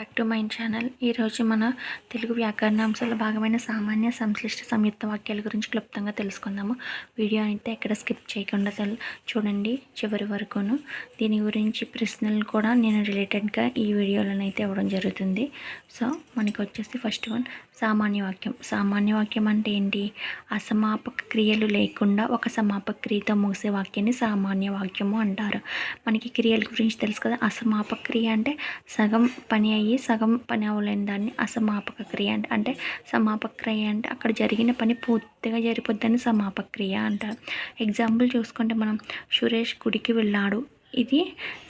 Back to my channel ఈరోజు మన తెలుగు వ్యాకరణాంశాల భాగమైన సామాన్య సంశ్లిష్ట సంయుక్త వాక్యాల గురించి క్లుప్తంగా తెలుసుకుందాము. వీడియో అయితే ఎక్కడ స్కిప్ చేయకుండా చూడండి చివరి వరకును. దీని గురించి ప్రశ్నలు కూడా నేను రిలేటెడ్గా ఈ వీడియోలోనైతే ఇవ్వడం జరుగుతుంది. సో మనకి వచ్చేసి ఫస్ట్ వన్ సామాన్య వాక్యం సామాన్య వాక్యం అంటే ఏంటి? అసమాపక క్రియలు లేకుండా ఒక సమాపక క్రియతో ముగిసే వాక్యాన్ని సామాన్య వాక్యము అంటారు. మనకి క్రియల గురించి తెలుసు కదా. అసమాపక క్రియ అంటే సగం పని అయ్యి సగం పని అవ్వలేని దాన్ని అసమాపక క్రియ అంటే అంటే సమాపక క్రియ అంటే అక్కడ జరిగిన పని పూర్తిగా జరిపోద్దని సమాపక క్రియ అంటారు. ఎగ్జాంపుల్ చూసుకుంటే మనం సురేష్ గుడికి వెళ్ళాడు. ఇది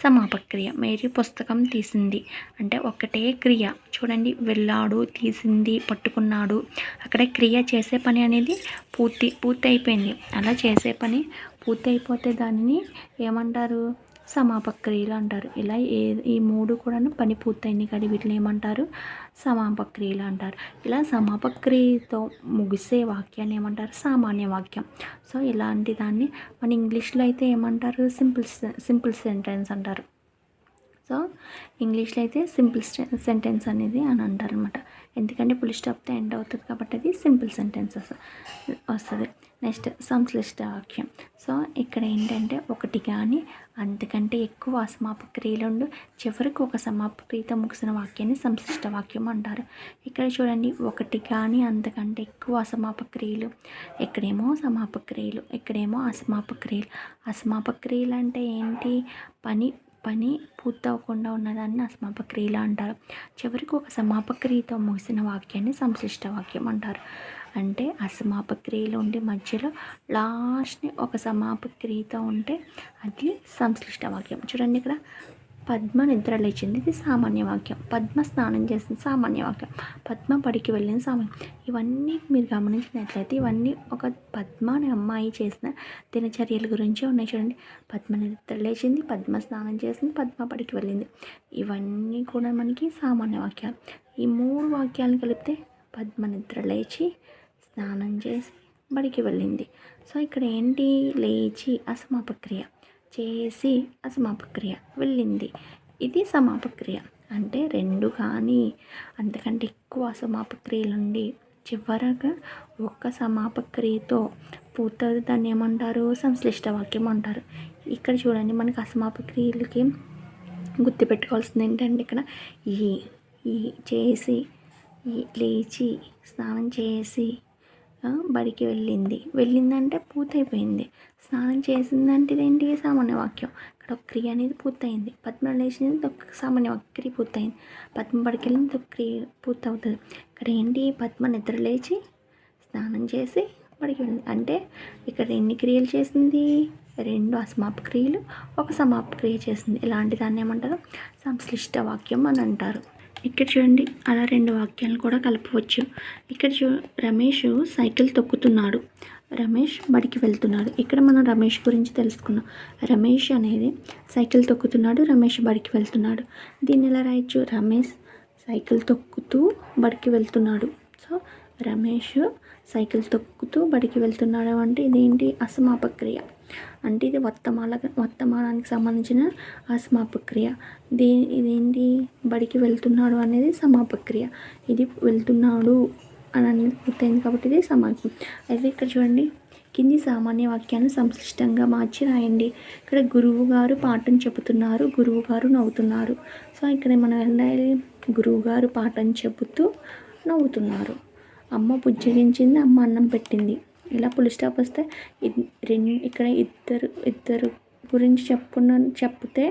సమాపక్రియ. మేరీ పుస్తకం తీసింది. అంటే ఒకటే క్రియ. చూడండి వెళ్ళాడు తీసింది పట్టుకున్నాడు. అక్కడ క్రియ చేసే పని అనేది పూర్తి పూర్తి అయిపోయింది అలా చేసే పని పూర్తి అయిపోతే దానిని ఏమంటారు? సమాపక్రియలు అంటారు. ఇలా ఏ ఈ మూడు కూడా పని పూర్తయింది కానీ వీటిని ఏమంటారు? సమాపక్రియలు అంటారు. ఇలా సమాపక్రియతో ముగిసే వాక్యాన్ని ఏమంటారు? సామాన్య వాక్యం. సో ఇలాంటి దాన్ని మన ఇంగ్లీష్లో అయితే ఏమంటారు? సింపుల్ సింపుల్ సెంటెన్స్ అంటారు. సో ఇంగ్లీష్లో అయితే సింపుల్ సెంటెన్స్ అనేది అని అంటారు అనమాట ఎందుకంటే పులి స్టాప్తో ఎండ్ అవుతుంది కాబట్టి అది సింపుల్ సెంటెన్స్ వస్తుంది. నెక్స్ట్ సంశ్లిష్ట వాక్యం. సో ఇక్కడ ఏంటంటే ఒకటి కానీ అంతకంటే ఎక్కువ అసమాప క్రియలుండు చివరికి ఒక సమాపక క్రియతో ముగిసిన వాక్యాన్ని సంశ్లిష్ట వాక్యం అంటారు. ఇక్కడ చూడండి ఒకటి కానీ అంతకంటే ఎక్కువ అసమాపక్రియలు ఇక్కడేమో సమాపక క్రియలు ఇక్కడేమో అసమాపక క్రియలు. క్రియలు అంటే ఏంటి? పని పని పూర్తవకుండా ఉన్నదాన్ని అసమాపక్రియలు అంటారు. చివరికి ఒక సమాపక క్రియతో ముగిసిన వాక్యాన్ని సంశ్లిష్ట వాక్యం అంటారు. అంటే అసమాపక్రియలు ఉండి మధ్యలో లాస్ట్ని ఒక సమాపక క్రియతో ఉంటే అది సంశ్లిష్ట వాక్యం. చూడండి ఇక్కడ. పద్మ నిద్ర లేచింది. ఇది సామాన్య వాక్యం. పద్మ స్నానం చేసింది సామాన్య వాక్యం. పద్మ పడికి వెళ్ళింది సామాన్యం ఇవన్నీ మీరు గమనించినట్లయితే ఇవన్నీ ఒక పద్మ అనే అమ్మాయి చేసిన దినచర్యల గురించి ఉన్నాయి చూడండి. పద్మ నిద్ర లేచింది పద్మ స్నానం చేసింది పద్మ పడికి వెళ్ళింది. ఇవన్నీ కూడా మనకి సామాన్య వాక్యాలు. ఈ మూడు వాక్యాలను కలిపితే పద్మ నిద్ర లేచి స్నానం చేసి బడికి వెళ్ళింది. సో ఇక్కడ ఏంటి లేచి అసమాపక్రియ చేసి అసమాపక్రియ వెళ్ళింది. ఇది సమాపక్రియ. అంటే రెండు కానీ అంతకంటే ఎక్కువ సమాపక్రియలుండి చివరగా ఒక్క సమాపక్రియతో పూర్తవుతుంది. దాన్ని ఏమంటారు? సంశ్లిష్ట వాక్యం అంటారు. ఇక్కడ చూడండి మనకి అసమాపక్రియలకి గుర్తుపెట్టుకోవాల్సింది ఏంటంటే ఇక్కడ ఈ ఈ చేసి ఈ లేచి స్నానం చేసి బడికి వెళ్ళింది. వెళ్ళిందంటే పూర్తయిపోయింది. స్నానం చేసిందంటే ఇదేంటి సామాన్య వాక్యం ఇక్కడ ఒక క్రియ అనేది పూర్తయింది. పద్మ లేచినది ఒక సామాన్య వాక్య క్రియ పూర్తయింది. పద్మ బడికి వెళ్ళింది ఒక క్రియ పూర్తవుతుంది. ఇక్కడ ఏంటి? పద్మ నిద్ర లేచి స్నానం చేసి బడికి వెళ్ళింది. అంటే ఇక్కడ ఎన్ని క్రియలు చేసింది? రెండు అసమాపక్రియలు ఒక సమాపక్రియ చేసింది. ఇలాంటి దాన్ని ఏమంటారు? సంశ్లిష్ట వాక్యం అని అంటారు. ఇక్కడ చూడండి అలా రెండు వాక్యాలను కూడా కలపవచ్చు. ఇక్కడ చూ రమేష్ సైకిల్ తొక్కుతున్నాడు. రమేష్ బడికి వెళ్తున్నాడు. ఇక్కడ మనం రమేష్ గురించి తెలుసుకున్నాం. రమేష్ అనేది సైకిల్ తొక్కుతున్నాడు రమేష్ బడికి వెళ్తున్నాడు. దీన్ని ఎలా రాయొచ్చు? రమేష్ సైకిల్ తొక్కుతూ బడికి వెళ్తున్నాడు. సో రమేష్ సైకిల్ తొక్కుతూ బడికి వెళ్తున్నాడు అంటే ఇదేంటి? అసమాపక్రియ. అంటే ఇది వర్తమాన వర్తమానానికి సంబంధించిన అసమాపక్రియ. దీ ఇదేంటి? బడికి వెళ్తున్నాడు అనేది సమాపక్రియ. ఇది వెళ్తున్నాడు అని అనేది పూర్తయింది కాబట్టి ఇది సమాపం అయితే ఇక్కడ చూడండి. కింది సామాన్య వాక్యాన్ని సంశ్లిష్టంగా మార్చి రాయండి. ఇక్కడ గురువు గారు పాఠం చెబుతున్నారు గురువు గారు నవ్వుతున్నారు. సో ఇక్కడ మనం వెళ్ళాలి గురువు గారు పాఠం చెబుతూ నవ్వుతున్నారు. అమ్మ బుజ్జగించింది అమ్మ అన్నం పెట్టింది. ఇలా పులి స్టాప్ వస్తే రెండు ఇక్కడ ఇద్దరు ఇద్దరు గురించి చెప్పుకున్న చెప్తే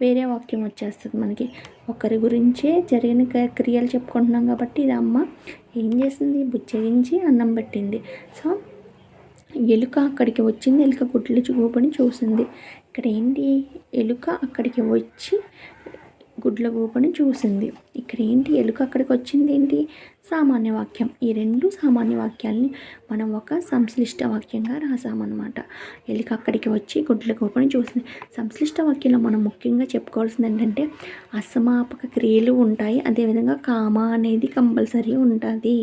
వేరే వాక్యం వచ్చేస్తుంది మనకి. ఒకరి గురించే జరిగిన క్రియలు చెప్పుకుంటున్నాం కాబట్టి ఇది అమ్మ ఏం చేసింది? బుచ్చగించి అన్నం పెట్టింది. సో ఎలుక అక్కడికి వచ్చింది. ఎలుక గుడ్లు చూపని చూసింది. ఇక్కడ ఏంటి? ఎలుక అక్కడికి వచ్చి గుడ్ల గూపని చూసింది. ఇక్కడ ఏంటి ఎలుక అక్కడికి వచ్చింది ఏంటి సామాన్య వాక్యం ఈ రెండు సామాన్య వాక్యాల్ని మనం ఒక సంశ్లిష్ట వాక్యంగా రాసామన్నమాట. ఎలుక అక్కడికి వచ్చి గుడ్ల గూపని చూసింది. సంశ్లిష్ట వాక్యంలో మనం ముఖ్యంగా చెప్పుకోవాల్సింది ఏంటంటే అసమాపక క్రియలు ఉంటాయి. అదేవిధంగా కామ అనేది కంపల్సరీ ఉంటుంది.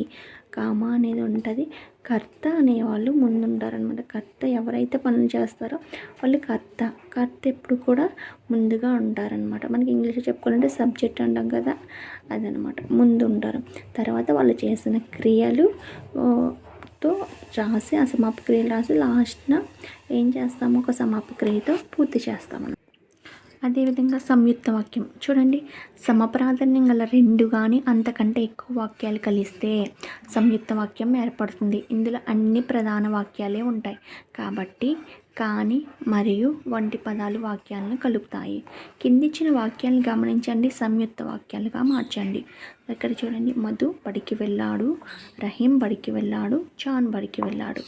కామ అనేది ఉంటుంది. కర్త అనేవాళ్ళు ముందుంటారనమాట కర్త ఎవరైతే పనులు చేస్తారో వాళ్ళు కర్త. కర్త ఎప్పుడు కూడా ముందుగా ఉంటారనమాట మనకి ఇంగ్లీష్లో చెప్పుకోవాలంటే సబ్జెక్ట్ అంటాం కదా అదనమాట ముందు ఉంటారు తర్వాత వాళ్ళు చేసిన క్రియలు తో రాసి ఆ సమాప క్రియలు రాసి లాస్ట్న ఏం చేస్తాము? ఒక సమాప క్రియతో పూర్తి చేస్తామన్నమాట. అదేవిధంగా సంయుక్త వాక్యం. చూడండి సమప్రాధాన్యం గల రెండు కానీ అంతకంటే ఎక్కువ వాక్యాలు కలిస్తే సంయుక్త వాక్యం ఏర్పడుతుంది. ఇందులో అన్ని ప్రధాన వాక్యాలే ఉంటాయి. కాబట్టి కానీ మరియు వంటి పదాలు వాక్యాలను కలుపుతాయి. కిందిచ్చిన వాక్యాలను గమనించండి సంయుక్త వాక్యాలుగా మార్చండి. ఇక్కడ చూడండి మధు బడికి వెళ్ళాడు రహీం బడికి వెళ్ళాడు చాన్ బడికి వెళ్ళాడు.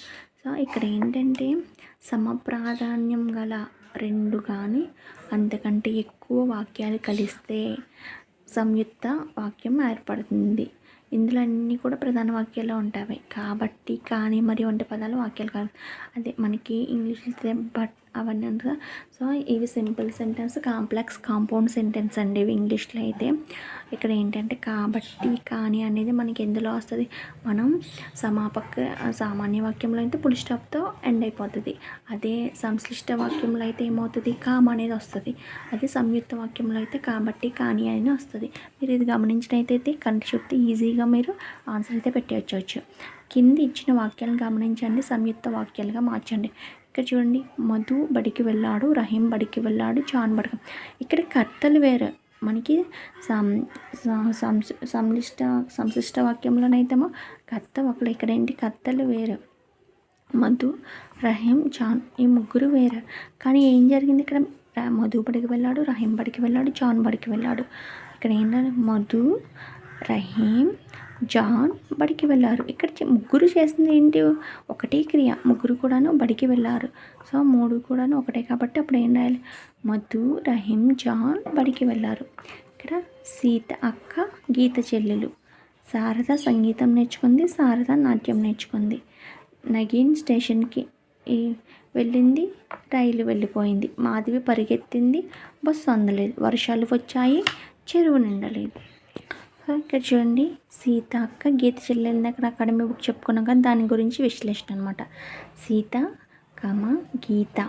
సో ఇక్కడ ఏంటంటే సమప్రాధాన్యం గల రెండు కానీ అంతకంటే ఎక్కువ వాక్యాలు కలిస్తే సంయుక్త వాక్యం ఏర్పడుతుంది. ఇందులో అన్నీ కూడా ప్రధాన వాక్యాలు ఉంటాయి. కాబట్టి కానీ మరియు వంటి పదాలు వాక్యాలు కాదు. అదే మనకి ఇంగ్లీష్లో బట్ అవన్నీ అంటారు సో ఇవి simple sentence complex compound sentence అండి ఇవి ఇంగ్లీష్లో అయితే. ఇక్కడ ఏంటంటే కాబట్టి కానీ అనేది మనకి ఎందులో వస్తుంది? మనం సమాపక సామాన్య వాక్యంలో అయితే పులి స్టాప్తో ఎండ్ అయిపోతుంది. అదే సంశ్లిష్ట వాక్యంలో అయితే ఏమవుతుంది? కామ్ అనేది వస్తుంది. అదే సంయుక్త వాక్యంలో అయితే కాబట్టి కానీ అని వస్తుంది. మీరు ఇది గమనించినట్టయితే కంటి చూస్తే ఈజీగా మీరు ఆన్సర్ అయితే పెట్టవచ్చు కింది ఇచ్చిన వాక్యాలను గమనించండి సంయుక్త వాక్యాలుగా మార్చండి. ఇక్కడ చూడండి మధు బడికి వెళ్ళాడు రహీం బడికి వెళ్ళాడు చాన్ బడికి ఇక్కడ కర్తలు వేరు. మనకి సం సంస్- సంలిష్ట సంశిష్ట వాక్యంలోనైతేమో కర్త ఒకళ్ళు ఇక్కడ ఏంటి? కర్తలు వేరు. మధు రహీం జాన్ ఈ ముగ్గురు వేరు. కానీ ఏం జరిగింది ఇక్కడ? మధు బడికి వెళ్ళాడు రహీం బడికి వెళ్ళాడు జాన్ బడికి వెళ్ళాడు. ఇక్కడ ఏంటంటే మధు రహీం జాన్ బడికి వెళ్ళారు. ఇక్కడ ముగ్గురు చేసింది ఏంటి? ఒకటే క్రియ. ముగ్గురు కూడాను బడికి వెళ్ళారు. సో మూడు కూడాను ఒకటే కాబట్టి అప్పుడు ఏం రాయాలి? మధు రహీం జాన్ బడికి వెళ్ళారు. ఇక్కడ సీత అక్క గీత చెల్లెలు. శారద సంగీతం నేర్చుకుంది శారద నాట్యం నేర్చుకుంది. నగీన్ స్టేషన్కి వెళ్ళింది రైలు వెళ్ళిపోయింది. మాధవి పరిగెత్తింది బస్సు అందలేదు. వర్షాలు వచ్చాయి చెరువు నిండలేదు. అక్క ఇక్కడ చూడండి సీత అక్క గీత చెల్లెలు అక్కడ అకాడమీ బుక్ చెప్పుకున్నాం కదా దాని గురించి విశ్లేషణ అనమాట సీత కమ గీత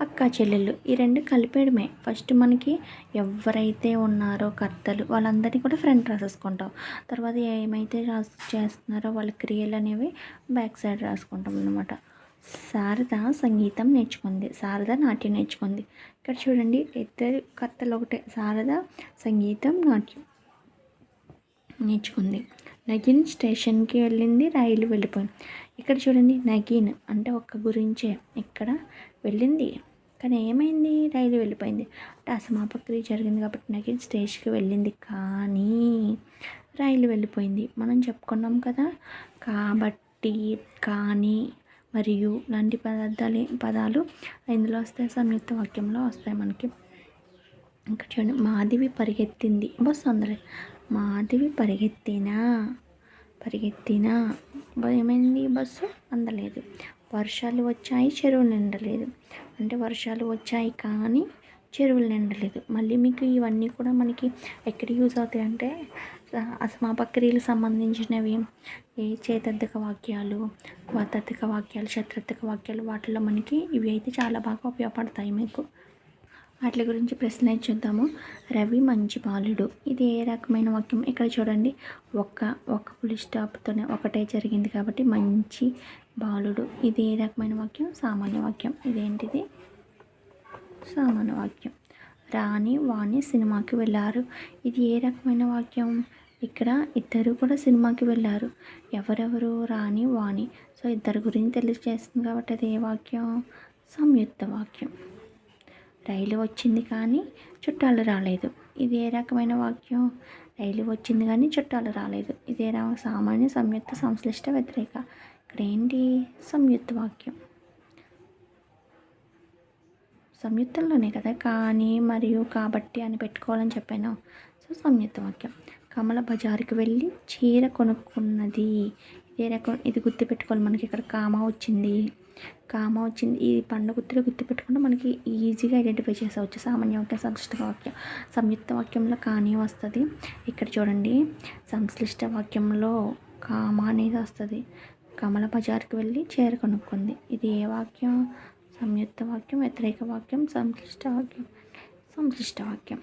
అక్క చెల్లెళ్ళు ఈ రెండు కలిపేయడమే. ఫస్ట్ మనకి ఎవరైతే ఉన్నారో కర్తలు వాళ్ళందరినీ కూడా ఫ్రంట్ రాసేసుకుంటాం. తర్వాత ఏమైతే రాసి చేస్తున్నారో వాళ్ళ క్రియలు అనేవి బ్యాక్ సైడ్ రాసుకుంటాం అనమాట శారద సంగీతం నేర్చుకుంది. శారద నాట్యం నేర్చుకుంది. ఇక్కడ చూడండి ఇద్దరు కర్తలు ఒకటే. శారద సంగీతం నాట్యం. నేర్చుకుంది. నగిన్ స్టేషన్కి వెళ్ళింది రైలు వెళ్ళిపోయింది. ఇక్కడ చూడండి నగీన్ అంటే ఒక్క గురించే. ఇక్కడ వెళ్ళింది? కానీ ఏమైంది? రైలు వెళ్ళిపోయింది. అంటే అసమాపక్రియ జరిగింది కాబట్టి నగిన్ స్టేషన్కి వెళ్ళింది. కానీ రైలు వెళ్ళిపోయింది. మనం చెప్పుకున్నాం కదా కాబట్టి కానీ మరియు లాంటి పదార్థాలు పదాలు ఇందులో వస్తాయి సంయుక్త వాక్యంలో వస్తాయి మనకి. ఇంకా చూడండి మాధవి పరిగెత్తింది. బస్సు అందలేదు మాధవి పరిగెత్తినా? పరిగెత్తినా? ఏమైంది బస్సు అందలేదు. వర్షాలు వచ్చాయి చెరువులు నిండలేదు. అంటే వర్షాలు వచ్చాయి కానీ చెరువులు నిండలేదు. మళ్ళీ మీకు ఇవన్నీ కూడా మనకి ఎక్కడ యూజ్ అవుతాయి అంటే అసమాపక్రియలకు సంబంధించినవి ఏ చేతర్థక వాక్యాలు వాతర్థక వాక్యాలు శత్రర్థక వాక్యాలు వాటిలో మనకి ఇవి అయితే చాలా బాగా ఉపయోగపడతాయి మీకు. వాటి గురించి ప్రశ్న చూద్దాము. రవి మంచి బాలుడు ఇది ఏ రకమైన వాక్యం? ఇక్కడ చూడండి. ఒక్క ఒక్క ఫుల్ స్టాప్తోనే ఒకటే జరిగింది కాబట్టి మంచి బాలుడు. ఇది ఏ రకమైన వాక్యం? సామాన్య వాక్యం. ఇదేంటిది? సామాన్య వాక్యం. రాణి వాణి సినిమాకి వెళ్ళారు. ఇది ఏ రకమైన వాక్యం? ఇక్కడ ఇద్దరు కూడా సినిమాకి వెళ్ళారు. ఎవరెవరు? రాణి వాణి. సో ఇద్దరు గురించి తెలియజేస్తుంది కాబట్టి అది ఏ వాక్యం? సంయుక్త వాక్యం. రైలు వచ్చింది కానీ చుట్టాలు రాలేదు. ఇది ఏ రకమైన వాక్యం. రైలు వచ్చింది కానీ చుట్టాలు రాలేదు. ఇది ఏ రకం సామాన్య సంయుక్త సంశ్లిష్ట వ్యతిరేక. ఇక్కడ ఏంటి? సంయుక్త వాక్యం. సంయుక్తంలోనే కదా కానీ మరియు కాబట్టి అని పెట్టుకోవాలని చెప్పాను. సో సంయుక్త వాక్యం. కమల బజార్కి వెళ్ళి చీర కొనుక్కున్నది. ఇదే రకం ఇది గుర్తుపెట్టుకోవాలి మనకి. ఇక్కడ కామ వచ్చింది. కామ వచ్చింది. ఈ పండు గుర్తులు గుర్తుపెట్టుకుంటే మనకి ఈజీగా ఐడెంటిఫై చేసేవచ్చు. సామాన్య వాక్యం సంశ్లిష్ట వాక్యం సంయుక్త వాక్యంలో కానీ వస్తుంది. ఇక్కడ చూడండి. సంశ్లిష్ట వాక్యంలో కామ అనేది వస్తుంది. కమల బజార్కి వెళ్ళి చీర కొనుక్కుంది. ఇది ఏ వాక్యం? సంయుక్త వాక్యం వ్యతిరేక వాక్యం సంశ్లిష్ట వాక్యం. సంశ్లిష్ట వాక్యం.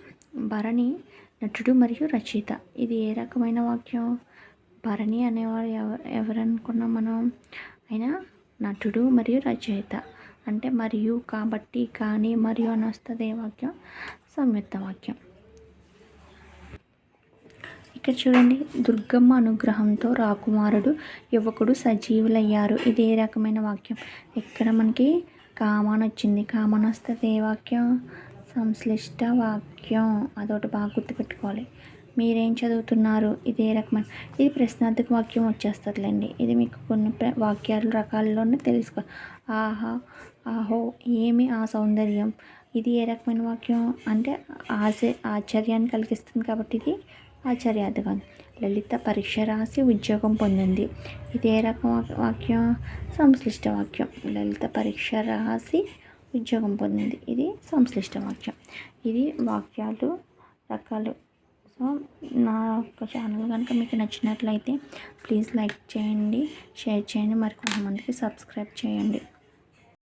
భరణి నటుడు మరియు రచయిత. ఇది ఏ రకమైన వాక్యం? భరణి అనేవాడు ఎవరు ఎవరనుకున్నాం మనం? అయినా నటుడు మరియు రచయిత. అంటే మరియు కాబట్టి కానీ మరియు అని వస్తుంది ఏ వాక్యం. సంయుక్త వాక్యం. ఇక్కడ చూడండి దుర్గమ్మ అనుగ్రహంతో రాకుమారుడు యువకుడు సజీవులయ్యారు. ఇది ఏ రకమైన వాక్యం? ఇక్కడ మనకి కామన్ వచ్చింది. కామన్ వస్తుంది ఏ వాక్యం? సంశ్లిష్ట వాక్యం. అదొకటి బాగా గుర్తుపెట్టుకోవాలి. మీరేం చదువుతున్నారు? ఇది ఏ రకమైన ఇది ప్రశ్నార్థక వాక్యం వచ్చేస్తుందిలేండి. ఇది మీకు కొన్ని ప్ర- వాక్యాల రకాల్లోనే తెలుసుకో ఆహా ఆహో ఏమి ఆ సౌందర్యం? ఇది ఏ రకమైన వాక్యం? అంటే ఆశ ఆశ్చర్యాన్ని కలిగిస్తుంది కాబట్టి ఇది ఆశ్చర్యార్థకం. లలిత పరీక్ష రాసి ఉద్యోగం పొందింది. ఇది ఏ రకం వాక్యం? సంశ్లిష్ట వాక్యం. లలిత పరీక్ష రాసి ఉద్యోగం పొందింది. ఇది సంశ్లిష్ట వాక్యం. ఇది వాక్యాలు రకాలు సో నా యొక్క ఛానల్ కనుక మీకు నచ్చినట్లయితే ప్లీజ్ లైక్ చేయండి షేర్ చేయండి మరి కొంతమందికి సబ్స్క్రైబ్ చేయండి.